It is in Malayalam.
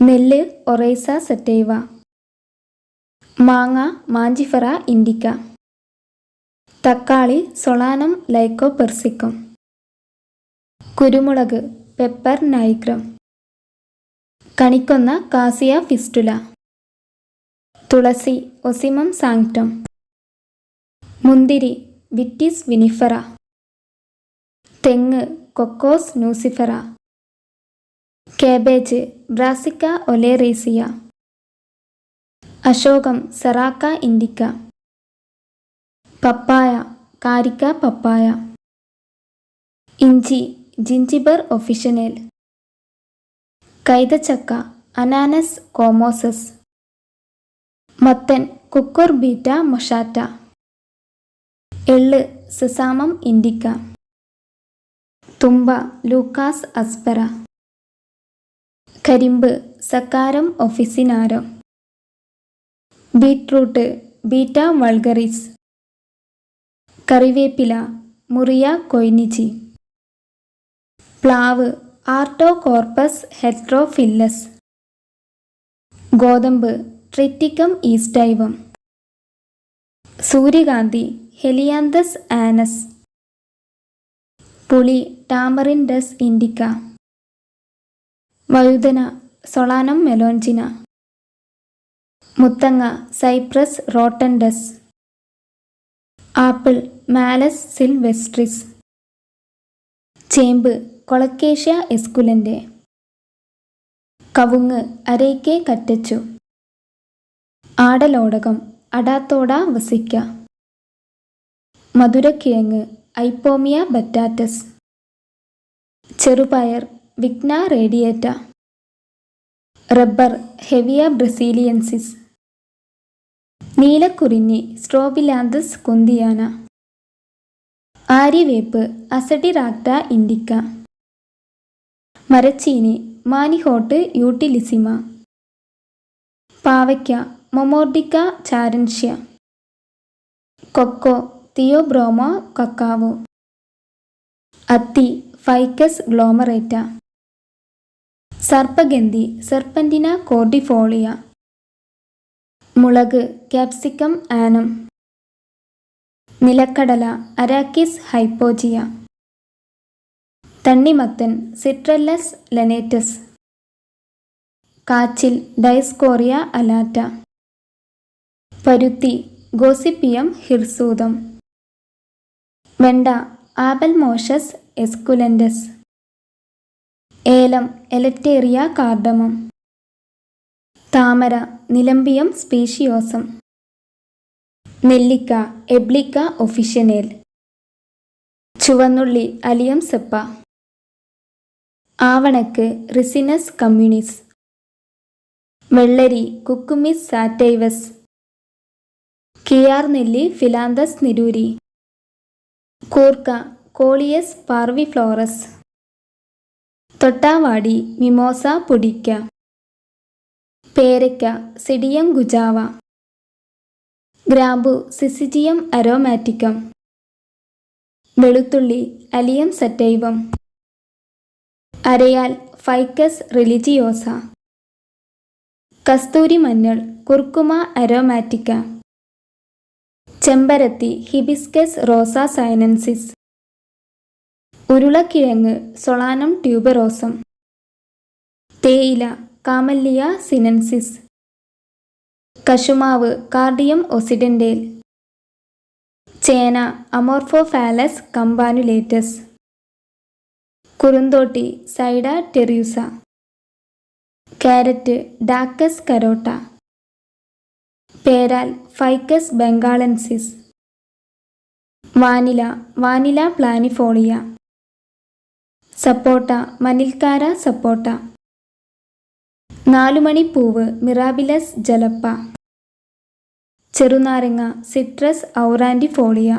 നെല്ല് ഒറൈസ സെറ്റൈവ. മാങ്ങ മാഞ്ചിഫറ ഇൻഡിക്ക. തക്കാളി സൊളാനം ലൈക്കോ പെർസിക്കം. കുരുമുളക് പെപ്പർ നൈഗ്രം. കണിക്കൊന്ന കാസിയ ഫിസ്റ്റുല. തുളസി ഒസിമം സാങ്ക്ടം മുന്തിരി വിറ്റിസ് വിനിഫറ. തെങ്ങ് Cocos nucifera cabbage Brassica oleracea. അശോകം Saraca indica പപ്പായ കാരിക്ക പപ്പായ. ഇഞ്ചി ജിഞ്ചിബർ ഒഫിഷ്യനേൽ. കൈതച്ചക്ക അനാനസ് കോമോസസ്. മത്തൻ കുക്കുർ ബീറ്റ മൊഷാറ്റ. എള്ള് സസാമം ഇൻഡിക്ക തുമ്പ ലൂക്കാസ് അസ്പെറ. കരിമ്പ് സക്കാരം ഒഫിസിനാരം. Beetroot beta വൾഗറിസ്. കറിവേപ്പില മുറിയ കൊയ്നിച്ചി. പ്ലാവ് ആർട്ടോ കോർപ്പസ് ഹെട്രോഫില്ലസ്. ഗോതമ്പ് ട്രിറ്റിക്കം ഈസ്റ്റൈവം. സൂര്യകാന്തി ഹെലിയാന്തസ് ആനസ്. പുളി ടാമറിൻഡസ് ഇൻഡിക്ക. വഴുതന Solanum melongena Muthanga Cyperus rotundus apple Malus sylvestris ചേമ്പ് കൊളക്കേഷ്യ എസ്കുലന്റെ കവുങ്ങ് അരയ്ക്കെ കറ്റച്ചു ആടലോടകം അടാത്തോട വസിക്ക മധുരക്കിഴങ്ങ് ഐപ്പോമിയ ബറ്റാറ്റസ് ചെറുപയർ Vigna radiata rubber Hevea brasiliensis. നീലക്കുറിഞ്ഞി സ്ട്രോബിലാന്തസ് കുന്തിയാന. ആര്യവേപ്പ് അസഡിറാക്ട ഇൻഡിക്ക. മരച്ചീനി മാനിഹോട്ട് യൂട്ടിലിസിമ. പാവയ്ക്ക മൊമോർഡിക്ക ചാരൻഷ്യ. കൊക്കോ തിയോബ്രോമോ കക്കാവോ. അത്തി ഫൈക്കസ് ഗ്ലോമറേറ്റ. സർപ്പഗന്ധി സെർപ്പന്റിന കോർഡിഫോളിയ. മുളക് ക്യാപ്സിക്കം ആനം. നിലക്കടല അരാക്കിസ് ഹൈപ്പോജിയ. തണ്ണിമത്തൻ സിട്രല്ലസ് ലെനേറ്റസ്. കാച്ചിൽ ഡൈസ്കോറിയ അലാറ്റ. പരുത്തി ഗോസിപ്പിയം ഹിർസൂതം. വെണ്ട ആബൽ ആബൽമോഷസ് എസ്കുലൻഡസ്. ഏലം എലറ്റേറിയ കാർഡമം. താമര നിലമ്പിയം സ്പീഷിയോസം. നെല്ലിക്ക എബ്ലിക്ക ഒഫിഷ്യനേൽ. ചുവന്നുള്ളി അലിയം സെപ്പ. ആവണക്ക് റിസിനസ് കമ്മ്യൂണിസ്. വെള്ളരി കുക്കുമിസ് സാറ്റൈവസ്. കിയാർ നെല്ലി ഫിലാന്തസ് നിരൂരി. കൂർക്ക കോളിയസ് പാർവിഫ്ലോറസ്. തൊട്ടാവാടി മിമോസ പൊടിക്ക. പേരയ്ക്ക സിഡിയം ഗുജാവ. ഗ്രാമ്പു സിസിജിയം അരോമാറ്റിക്കം. വെളുത്തുള്ളി അലിയം സറ്റൈവം. അരയാൽ ഫൈക്കസ് റിലിജിയോസ. കസ്തൂരി മഞ്ഞൾ കുർക്കുമ അരോമാറ്റിക്ക. ചെമ്പരത്തി ഹിബിസ്കസ് റോസ സൈനൻസിസ് ഉരുളക്കിഴങ്ങ് സൊളാനം ട്യൂബറോസം തേയില കാമല്ലിയ സിനൻസിസ് കശുമാവ് കാർഡിയം ഒസിഡൻഡേൽ ചേന അമോർഫോഫാലസ് കമ്പാനുലേറ്റസ് കുറുന്തോട്ടി സൈഡ ടെറിയൂസ കാരറ്റ് ഡാക്കസ് കരോട്ട പേരാൽ Ficus benghalensis vanilla Vanilla planifolia. സപ്പോട്ട മനിൽക്കാര സപ്പോട്ട. നാലുമണിപ്പൂവ് മിറാബിലസ് ജലപ്പ. ചെറുനാരങ്ങ സിട്രസ് ഔറാൻഡിഫോളിയ